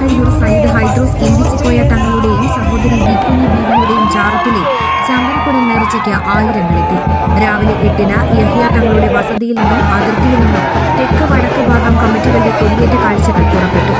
Chavakkad Edakkazhiyur Sayyid Hydros Koya തങ്ങളുടെയും സഹോദരി ബിക്കുഞ്ഞി ബീവിയുടെയും ജാറത്തിലെ ചന്ദനക്കുടം നേർച്ചയ്ക്ക് ആയിരങ്ങളെത്തി. രാവിലെ എട്ടിന് യഹിയ തങ്ങളുടെ വസതിയിൽ നിന്നും അതിർത്തിയിൽ നിന്നും തെക്ക് വടക്ക് ഭാഗം കമ്മിറ്റികളുടെ കൊടിയേറ്റ കാഴ്ചകൾ പുറപ്പെട്ടു.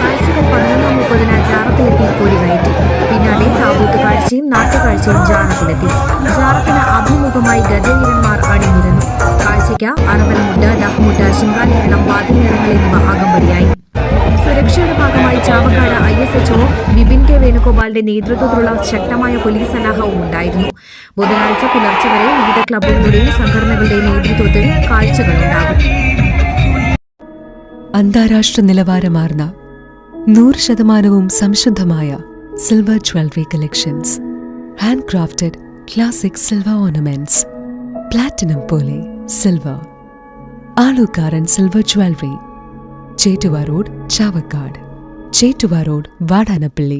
കാഴ്ചകൾ പതിനൊന്ന് മുപ്പതിന് ജാറത്തിലെത്തി കൊടി കയറ്റി. പിന്നാലെ താബൂത്ത് കാഴ്ചയും നാട്ടുകാഴ്ചയും ജാറത്തിലെത്തി ജാറത്തിന് അഭിമുഖമായി ഗജവീരന്മാർ അണിഞ്ഞിരുന്നു കാഴ്ചയ്ക്ക് അറബനമുട്ട് ദഹ്മുട്ട് ശിങ്കാലിമേളം വാദ്യമേളങ്ങൾ എന്നിവ അകമ്പടിയായി. എസ് എച്ച്ഒ വിപിൻ കെ വേണുഗോപാലിന്റെ നേതൃത്വത്തിലുള്ള ശക്തമായ പോലീസ് സന്നാഹവും ഉണ്ടായിരുന്നു. ബുധനാഴ്ച പുലർച്ചെ വരെ വിവിധ ക്ലബ്ബുകളുടെയും സംഘടനകളുടെയും നേതൃത്വത്തിൽ കാഴ്ചകൾ ഉണ്ടാകും. അന്താരാഷ്ട്ര നിലവാരമാർന്ന നൂറ് ശതമാനവും സംശുദ്ധമായ silver jewellery collections. Hand crafted classic silver ornaments. Platinum പോലെ silver. Alukkaran silver jewellery. Chettuva road Chavakkad. Chettuva road Vadanappally.